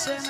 আসে না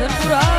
રાધનપુરા